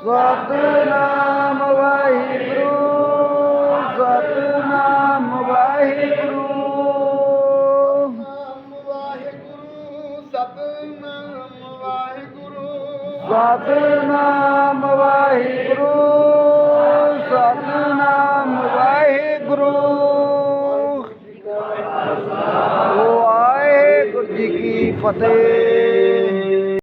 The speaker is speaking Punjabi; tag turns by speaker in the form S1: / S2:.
S1: ਸਤਨਾਮ ਵਾਹਿਗੁਰੂ
S2: ਸਤਨਾਮ ਵਾਹਿਗੁਰੂ
S1: ਸਤਨਾਮ ਵਾਹਿਗੁਰੂ
S2: ਸਤਨਾਮ ਵਾਹਿਗੁਰੂ
S1: ਵਾਹਿਗੁਰੂ ਜੀ ਕੀ ਫਤਿਹ